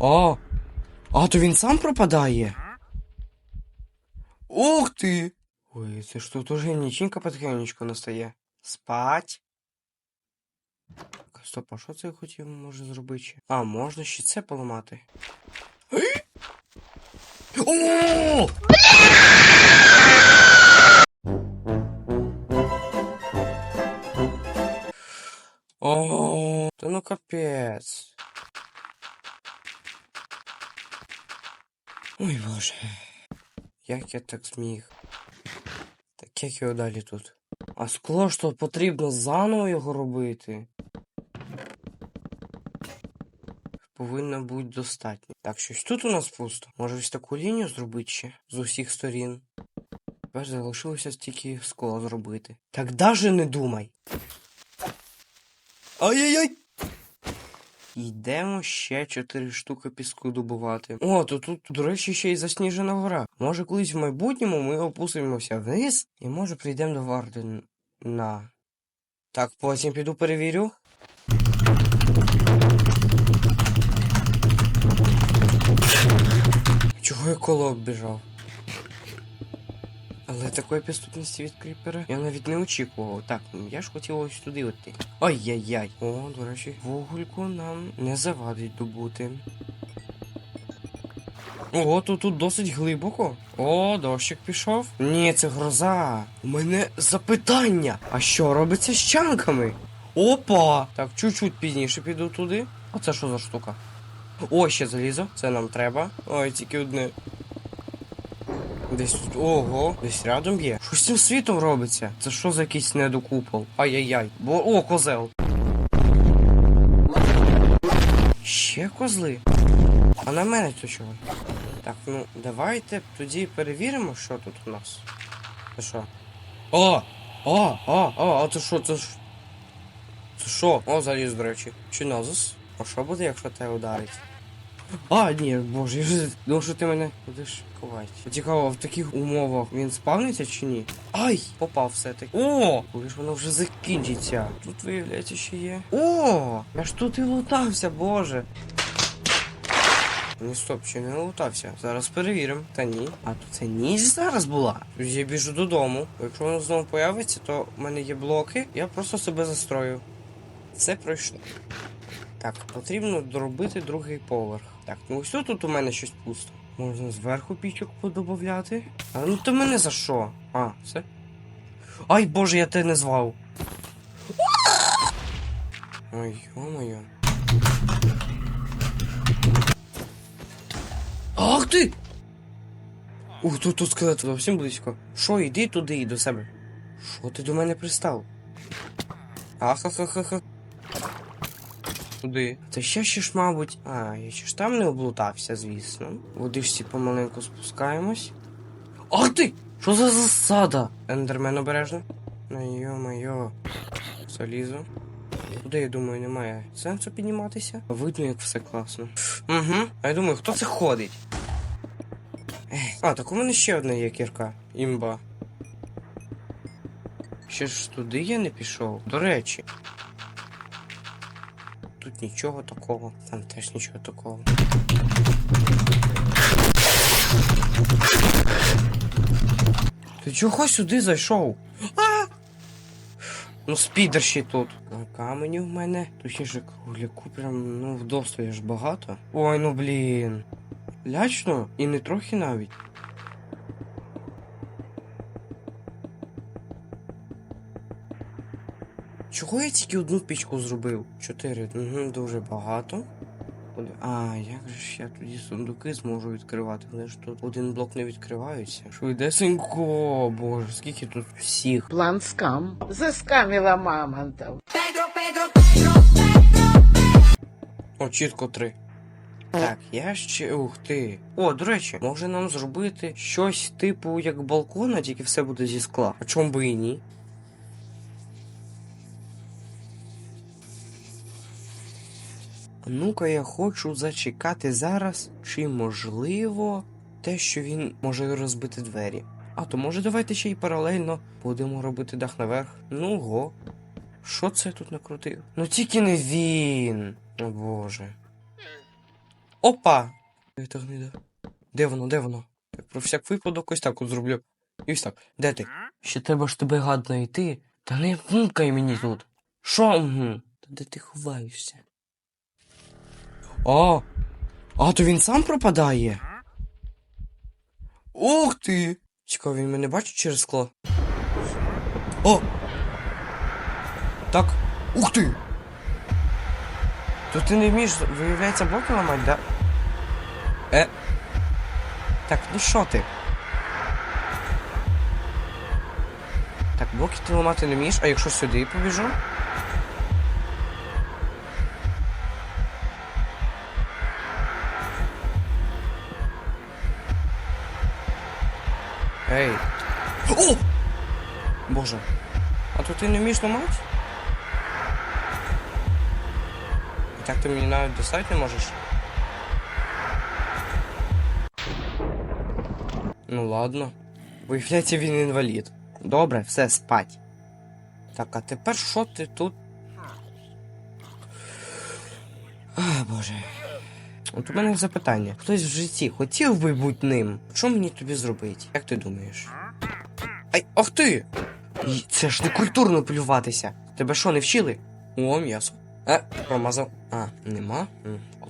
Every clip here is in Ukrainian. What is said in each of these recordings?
А, а то він сам пропадає. Ух ти! Ой, це ж тут уже ніченька потихенечку настає. Спать. Стоп, а що це я хотів може зробити? ще? А, можна ще це поламати. О! О, та ну капець. Ой боже. Як я так зміг? Так як його далі тут? А скло то потрібно заново його робити. Повинно бути достатньо. Так, щось тут у нас пусто. Може ось таку лінію зробити ще з усіх сторін. Тепер залишилося тільки скло зробити. Так даже не думай. Ай-яй-яй! Йдемо ще чотири штуки піску добувати. О, то тут, до речі, ще й засніжена гора. Може, колись в майбутньому ми опустимося вниз і може прийдемо до Вардена. Так, потім піду перевірю. Чого я коло оббіжав? Але такої підступності від кріпера я навіть не очікував. Так, ну я ж хотів ось туди оти. Ай-яй-яй. О, до речі, вугольку нам не завадить добути. Ого, тут, тут досить глибоко. О, дощик пішов. Ні, це гроза. У мене запитання. А що робиться з чанками? Опа! Так, чуть-чуть пізніше піду туди. А це що за штука? О, ще залізо. Це нам треба. Ой, тільки одне. Десь тут. Ого, десь рядом є. Що з цим світом робиться? Це що за якийсь недокупол? Ай-яй-яй. Бо. О, козел. Ще козли. А на мене то чого? Так, ну давайте тоді перевіримо, що тут у нас. Це що? О! О! О! О! А це що? Це ж. Це що? О, заліз, до речі. Чи назус? А що буде, якщо тебе ударить? А, ні, боже, я вже думав, що ти мене будеш ховати. Цікаво, в таких умовах він спавниться чи ні? Ай! Попав все-таки. О! Коли ж воно вже закінчиться. Тут виявляється ще є. О! Я ж тут і лутався, боже. Ні, стоп, ще не лутався. Зараз перевіримо. Та ні. А то це ніч зараз була. Я біжу додому. Якщо воно знову появиться, то в мене є блоки. Я просто себе застрою. Це пройшло. Так, потрібно доробити другий поверх. Так, ну ось тут у мене щось пусто. Можна зверху пічок подобавляти. А ну то мене за що? А, все. Ай боже, я тебе не звав. Ой, йо-моє. Ах ти! Ух, тут тут скелет зовсім близько. Що, іди туди і до себе. Що ти до мене пристав? Ахахахаха. Туди. Це ще ще ж, мабуть. А, я ще ж там не облутався, звісно. В Водичці помаленьку спускаємось. Ах ти! Що за засада? Ендермен обережно. Ну йо-моє. Залізо. Туди, я думаю, немає сенсу підніматися. Видно, як все класно. Угу. А я думаю, хто це ходить? Ех. А, так у мене ще одна є кірка. Імба. Ще ж туди я не пішов. До речі. Нічого такого, там теж нічого такого. Ти чого сюди зайшов? А! Ну, спідер ще тут. А каменю в мене. Ж кругляку прям, ну, вдостає ж багато. Ой, ну блін. Лячно і не трохи навіть. Чого я тільки одну пічку зробив? Чотири. Угу, дуже багато. А, як же ж я тоді сундуки зможу відкривати? Вони ж тут один блок не відкриваються. Швидесенько, боже, скільки тут всіх. План скам. Заскамила мамонтов. О, чітко три. Так, я ще. Ух ти. О, до речі, може нам зробити щось типу як балкона, тільки все буде зі скла. А чому би і ні? Ну-ка, я хочу зачекати зараз, чи можливо те, що він може розбити двері. А то може давайте ще й паралельно будемо робити дах наверх. Ну го. Що це я тут накрутив? Ну тільки не він. О боже. Опа! Та гнида. Де воно, де воно? Так, про всяк випадок ось так от зроблю. І ось так. Де ти? Ще треба ж тебе гад знайти. Та не гукай мені тут. Що? Та де ти ховаєшся? А! А, то він сам пропадає. Ух ти! Цікаво, він мене бачить через скло. О! Так. Ух ти! То ти не вмієш, виявляється, блоки ламати, да? Е. Так, ну що ти? Так, блоки ти ламати не вмієш, а якщо сюди побіжу? Ей. О! Боже. А то ти не вмієш ламати? І так ти мені навіть достати не можеш? Ну ладно. Виявляється, він інвалід. Добре, все, спать. Так, а тепер що ти тут? А, боже. От у мене запитання. Хтось в житті хотів би бути ним? Що мені тобі зробити? Як ти думаєш? Ай, ах ти! Це ж не культурно плюватися. Тебе що, не вчили? О, м'ясо. Е, промазав. А, нема?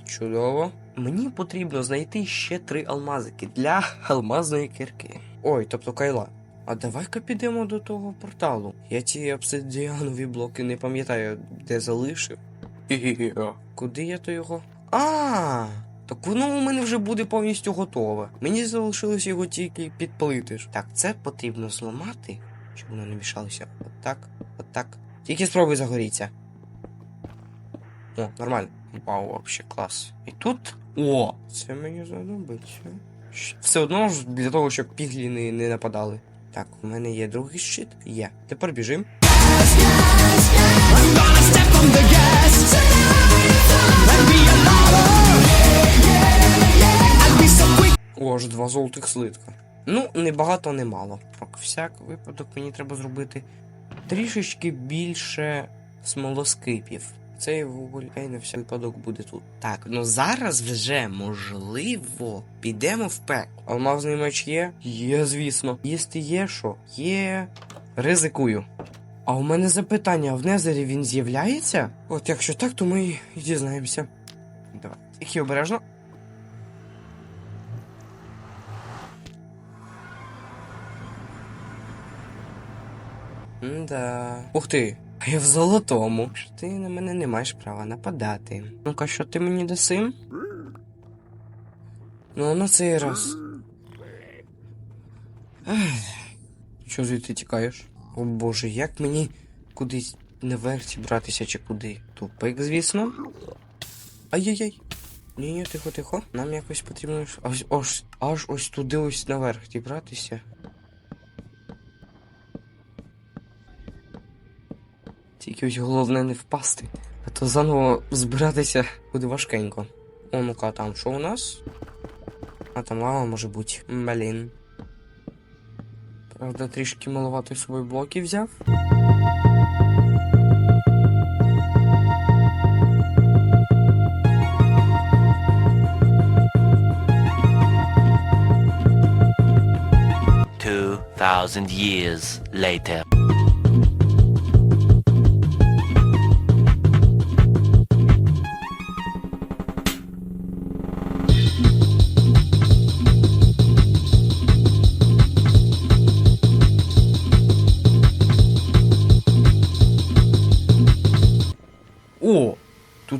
Чудово. Мені потрібно знайти ще три алмазики для алмазної кирки. Ой, тобто кайла. А давай-ка підемо до того порталу. Я ті обсидіанові блоки не пам'ятаю, де залишив. Куди я то його? А, так воно у мене вже буде повністю готове. Мені залишилось його тільки підплити. ж. Так, це потрібно зламати, щоб воно не мішалося. Отак, отак. Тільки спробуй загоріться. О, нормально. Вау, вообще клас. І тут. О! Це мені знадобиться. Все одно ж для того, щоб піглі не, не нападали. Так, у мене є другий щит. Є. Тепер біжим. О, аж два золотих слитка. Ну, не багато, не мало. Про всяк випадок мені треба зробити трішечки більше смолоскипів. Цей вуголь ей, на всяк випадок буде тут. Так, ну зараз вже можливо підемо в пекло. Алмазний меч є? Є, звісно. Їсти є що? Є. Ризикую. А у мене запитання, а в Незері він з'являється? От якщо так, то ми і дізнаємося. Давай. Тільки обережно. Да. Ух ти. А я в золотому. Що Ти на мене не маєш права нападати. Ну-ка, що ти мені даси? Ну, на цей раз. Що звідти тікаєш? О боже, як мені кудись наверх зібратися чи куди? Тупик, звісно. Ай-яй-яй. Ні, ні, тихо, тихо. Нам якось потрібно аж, аж, аж ось туди ось наверх дібратися. Тільки ось головне не впасти. А то заново збиратися буде важкенько. О, ну-ка, там що у нас? А там лава може бути. Блін. Правда, трішки маловато з собою блоків взяв. Two thousand years later.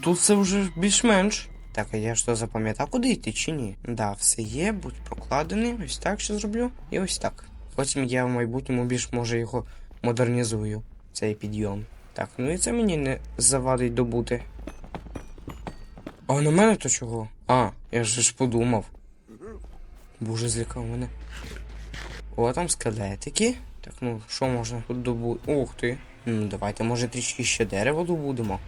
Тут все вже більш-менш. Так, а я що запам'ятав, куди йти чи ні? Да, все є, будь прокладений. Ось так ще зроблю. І ось так. Потім я в майбутньому більш може його модернізую. Цей підйом. Так, ну і це мені не завадить добути. А на мене то чого? А, я ж подумав. Боже, злякав мене. О, там скелетики. Так, ну, що можна тут добути? Ух ти. Ну, давайте, може, трішки ще дерево добудемо.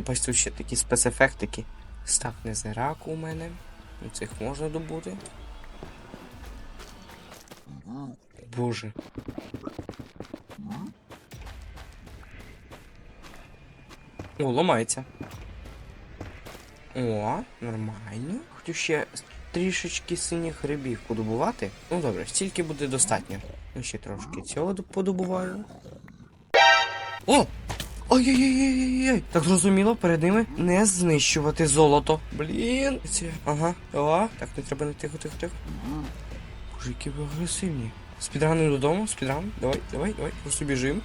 Тут ще такі спецефектики. Стак незирак у мене. Ну, Цих можна добути. Боже. О, ламається. О, нормально. Хочу ще трішечки синіх грибів подобувати. Ну добре, стільки буде достатньо. Ну, ще трошки цього подобуваю. О! Ой-ой-ой-ой-ой! Так зрозуміло, перед ними не знищувати золото. Блін. Ага. О, так, не треба не тихо, тихо, тихо. Боже, які ви агресивні. Спідраним додому, спідран. Давай, давай, давай, просто біжим.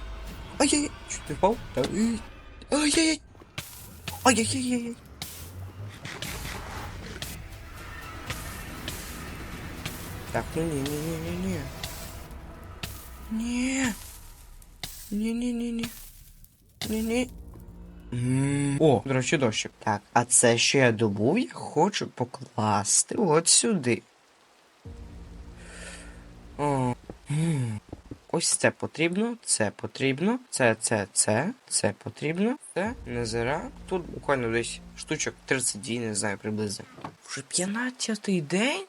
Ай-яй-яй, що ти впав? Так, ай. Ай-яй-яй. Ай-яй-яй-яй. Так, ну ні, ні, ні, ні, ні. Ні. Ні, ні, ні, ні. Ні, ні. М, О, до речі, дощик. Так, а це що я добув, я хочу покласти от сюди. О. Ось це потрібно, це потрібно, це, це, це, це потрібно, це не зира. Тут буквально десь штучок 32, не знаю, приблизно. Вже 15-й день?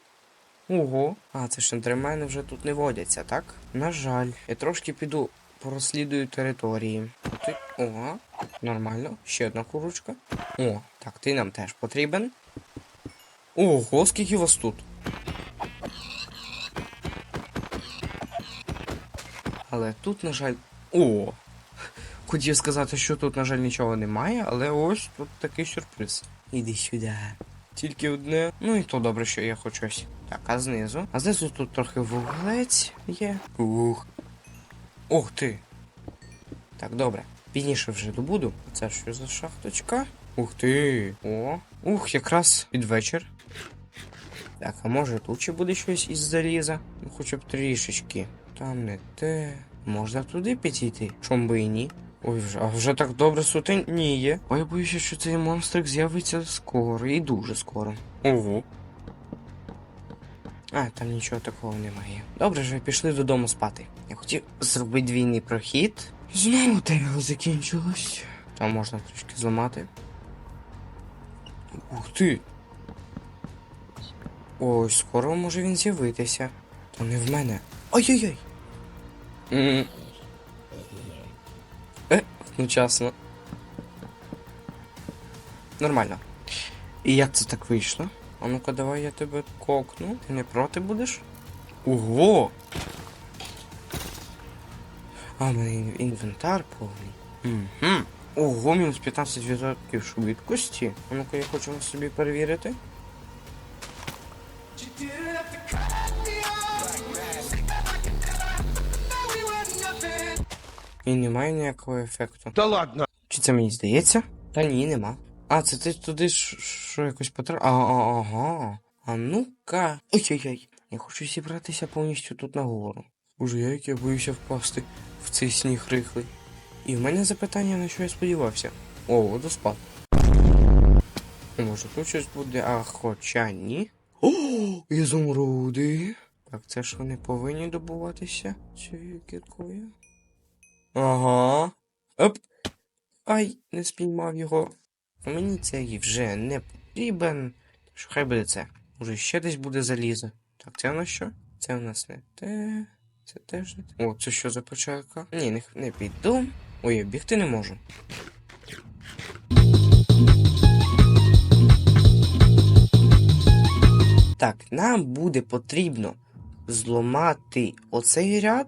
Ого. А, це ж ендермени вже тут не водяться, так? На жаль. Я трошки піду порозслідую території. Ти... Ого, нормально. Ще одна курочка. О, так, ти нам теж потрібен. Ого, скільки вас тут? Але тут, на жаль. О! Хотів сказати, що тут, на жаль, нічого немає, але ось тут такий сюрприз. Іди сюди. Тільки одне. Ну і то добре, що є хоч щось. Так, а знизу. А знизу тут трохи вуглець є. Ух. Ух ти. Так, добре. Пізніше вже добуду. Це що за шахточка? Ух ти. О. Ух, якраз під вечір. Так, а може тут ще буде щось із заліза? Ну, хоча б трішечки. Там не те. Можна туди підійти? Чом би і ні? Ой, вже, а вже так добре сутеніє. Ой, боюся, що цей монстрик з'явиться скоро і дуже скоро. Ого. А, там нічого такого немає. Добре, вже пішли додому спати. Я хотів зробити двійний прохід. Знову дерево закінчилось. Там можна трішки зламати. Ух ти! Ой, скоро може він з'явитися. Та не в мене. Ай-яй-яй! Е, одночасно. Нормально. І як це так вийшло? А ну-ка, давай я тебе кокну. Ти не проти будеш? Ого! А, мене ін- інвентар повний. Угу. Ого, мінус 15% швидкості. А ну-ка, я хочу собі перевірити. І немає ніякого ефекту. Да ладно. Чи це мені здається? Та ні, нема. А, це ти туди що якось потрапив. А, а, ага. А ну-ка. Ой-ой-ой. Я хочу зібратися повністю тут нагору. Боже, я як я боюся впасти в цей сніг рихлий. І в мене запитання, на що я сподівався. О, водоспад. Може тут щось буде, а хоча ні. О, ізумруди. Так, це ж вони повинні добуватися цією кіркою. Ага. Оп. Ай, не спіймав його. Мені цей вже не потрібен. Що хай буде це. Може ще десь буде залізо. Так, це у нас що? Це у нас не те. Це теж не. О, це що за початка? Ні, не, не піду. Ой, бігти не можу. Так, нам буде потрібно зламати оцей ряд,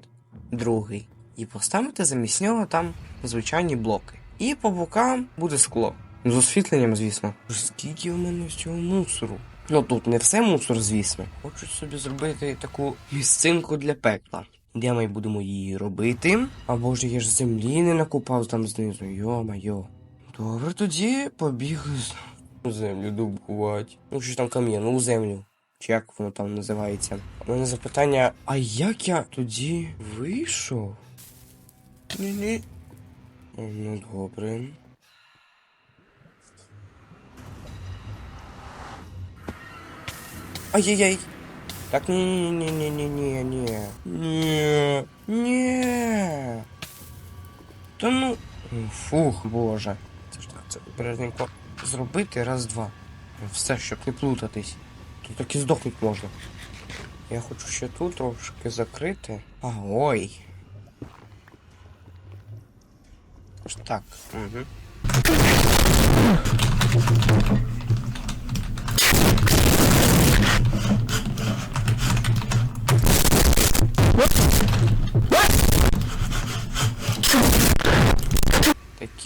другий, і поставити замість нього там звичайні блоки. І по бокам буде скло. З освітленням, звісно. Скільки у мене цього мусору? Ну тут не все мусор, звісно. Хочу собі зробити таку місцинку для пекла. Де ми будемо її робити? А боже, я ж землі не накупав там знизу. Йо-майо. Добре, тоді побігли землю добувати. Ну що ж там кам'яну землю. Чи як воно там називається? У мене запитання, а як я тоді вийшов? Ні-ні. Ну, добре. Ай-яй-яй. Так, ні-ні-ні-ні-ні-ні. Ні. Ні. Та ну. Фух, боже. Це ж так, це бережненько зробити раз-два. Все, щоб не плутатись. Тут так і здохнути можна. Я хочу ще тут трошки закрити. А, ой. Так. Угу.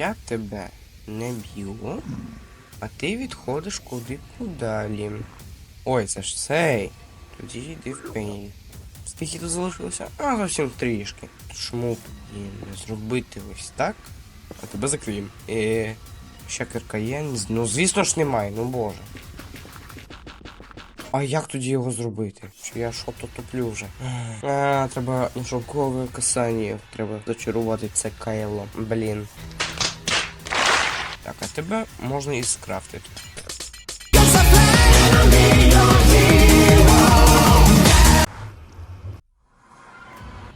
Я тебе не б'ю, а ти відходиш куди подалі. Ой, це ж цей. Тоді йди в пені. Скільки тут залишилося? А, зовсім трішки. Чому б не зробити ось так? А тебе закриємо. І ще кирка є? Ну звісно ж немає, ну боже. А як тоді його зробити? Чи я що то туплю вже? А, треба шовкове касання. Треба зачарувати це кайло. Блін. Так, а тебе можна і скрафтити.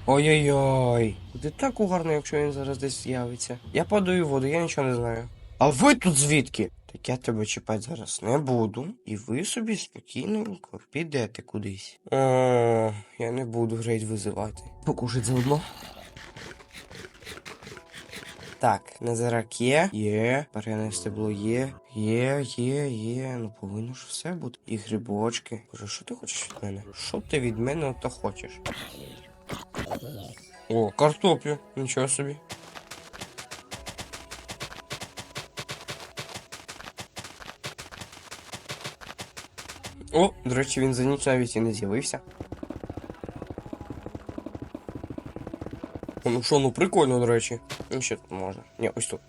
Ой-ой-ой. Буде так угарно, якщо він зараз десь з'явиться. Я падаю в воду, я нічого не знаю. А ви тут звідки? Так я тебе чіпати зараз не буду. І ви собі спокійненько підете кудись. О, я не буду рейд визивати. Покушать заодно. Так, незарак є. Є. Парене стебло є. Є, є, є. Ну повинно ж все бути. І грибочки. Боже, що ти хочеш від мене? Що ти від мене ото хочеш? О, картоплю. Нічого собі. О, до речі, він за ніч навіть і не з'явився. Ну що, ну прикольно, до речі. Ну ще тут можна. Ні, ось тут.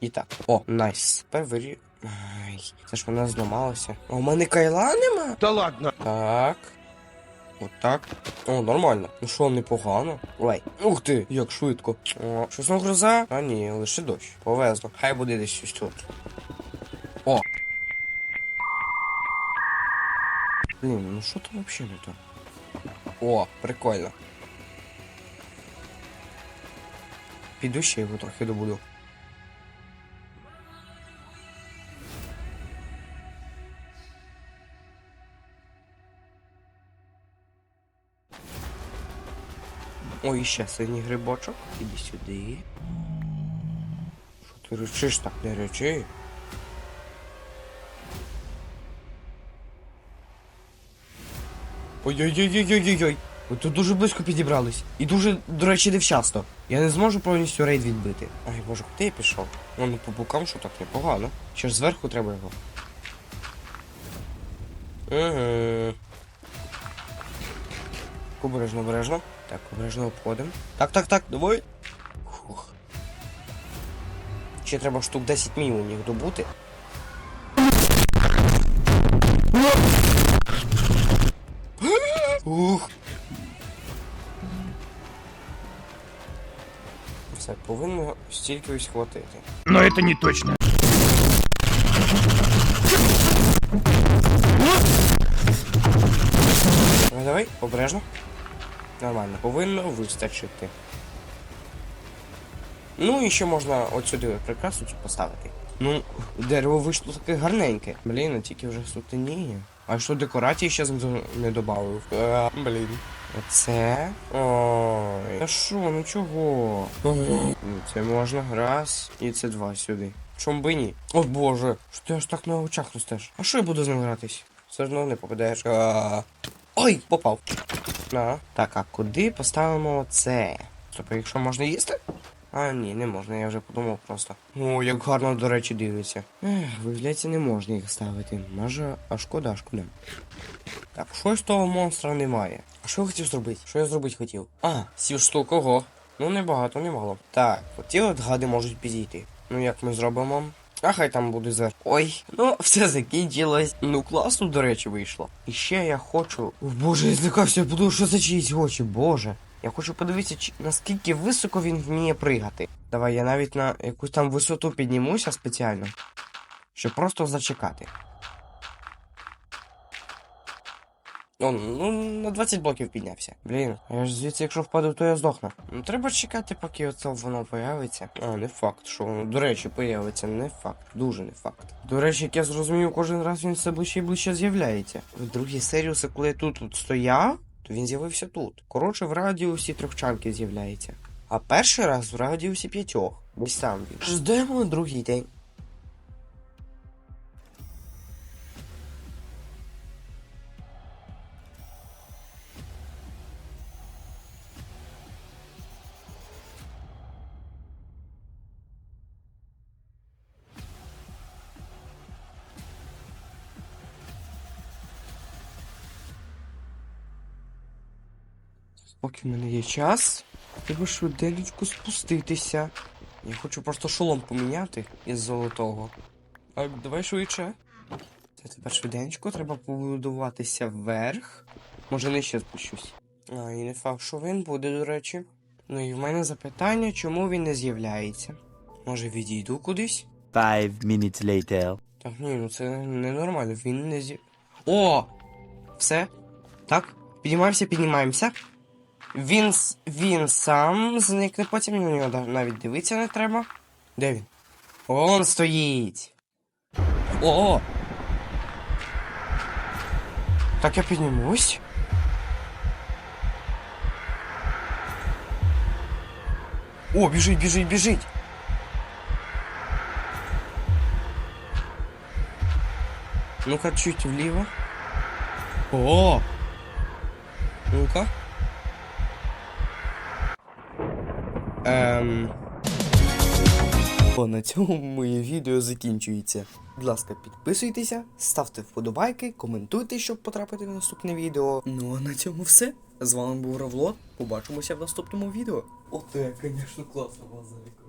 І так. О, найс. Тепер вирі. Ай, це ж вона зламалася. А у мене кайла нема? Да ладно. Так. Отак. О, нормально. Ну що, непогано. Ой. Ух ти, як швидко. О, щось на гроза? А ні, лише дощ. Повезло. Хай буде десь щось тут. О. Блін, ну що там взагалі не то? О, прикольно. Піду ще його трохи добуду. Ой, ще синій грибочок. Іди сюди. Що ти речиш так не речи? Ой-ой-ой-ой-ой-ой. Ви тут дуже близько підібрались. І дуже, до речі, невчасно. Я не зможу повністю рейд відбити. Ай, боже, куди я пішов? Ну, ну по бокам, що так непогано. Ще ж зверху треба його. Угу. Обережно, обережно. Так, обережно обходимо. Так, так, так, давай. Фух. Ще треба штук 10 мінімум їх добути. Ух. Повинно стільки ось хватити. Но это не точно. Давай, давай, обережно. Нормально, повинно вистачити. Ну і ще можна от сюди прикрасу цю поставити. Ну, дерево вийшло таке гарненьке. Блін, а тільки вже сутеніє. А що декорації ще не додав? Блін. Оце. Ой. А що, ну чого? Ну, Це можна. Раз. І це два сюди. Чом би ні? О боже, що ти аж так на очах ростеш? А що я буду з ним гратись? Все одно не попадаєш. А... Ой, попав. На. Так, а куди поставимо це? Тобто, якщо можна їсти? А, ні, не можна, я вже подумав просто. О, як гарно, до речі, дивиться. Ех, виявляється, не можна їх ставити. Може, а шкода, а шкода. Так, щось того монстра немає. А що я хотів зробити? Що я зробити хотів? А, сів штук, ого. Ну, не багато, не мало. Так, оті от гади можуть підійти. Ну, як ми зробимо? А хай там буде зер. Ой, ну все закінчилось. Ну класно, до речі, вийшло. І ще я хочу. О, боже, я злякався, я подумав, що це чиїсь очі, боже. Я хочу подивитися, чи... наскільки високо він вміє пригати. Давай я навіть на якусь там висоту піднімуся спеціально. Щоб просто зачекати. О, ну на 20 блоків піднявся. Блін, я ж звідси, якщо впаду, то я здохну. Ну треба чекати, поки оце воно появиться. А, не факт, що воно, до речі, появиться. Не факт. Дуже не факт. До речі, як я зрозумів, кожен раз він все ближче і ближче з'являється. В другій Серіуса, коли я тут от стояв, то він з'явився тут. Коротше, в радіусі трьох чанків з'являється. А перший раз в радіусі п'ятьох. Десь там він. Ждемо другий день. Поки в мене є час, треба швиденько спуститися. Я хочу просто шолом поміняти із золотого. Так, давай швидше. Це тепер швиденько, треба побудуватися вверх. Може нижче спущусь. А, і не факт, що він буде, до речі. Ну і в мене запитання, чому він не з'являється. Може відійду кудись? Five minutes later. Так, ні, ну це ненормально, він не з'яв... О! Все. Так, піднімаємося, піднімаємося. Він, він сам зникне потім, на нього навіть дивитися не треба. Де він? Он стоїть. О! Так я піднімусь. О, біжить, біжить, біжить. Ну-ка, чуть вліво. О! Ну-ка. Ем. О, на цьому моє відео закінчується. Будь ласка, підписуйтеся, ставте вподобайки, коментуйте, щоб потрапити на наступне відео. Ну а на цьому все. З вами був Равло. Побачимося в наступному відео. Ото я, звісно, класно вас залікав.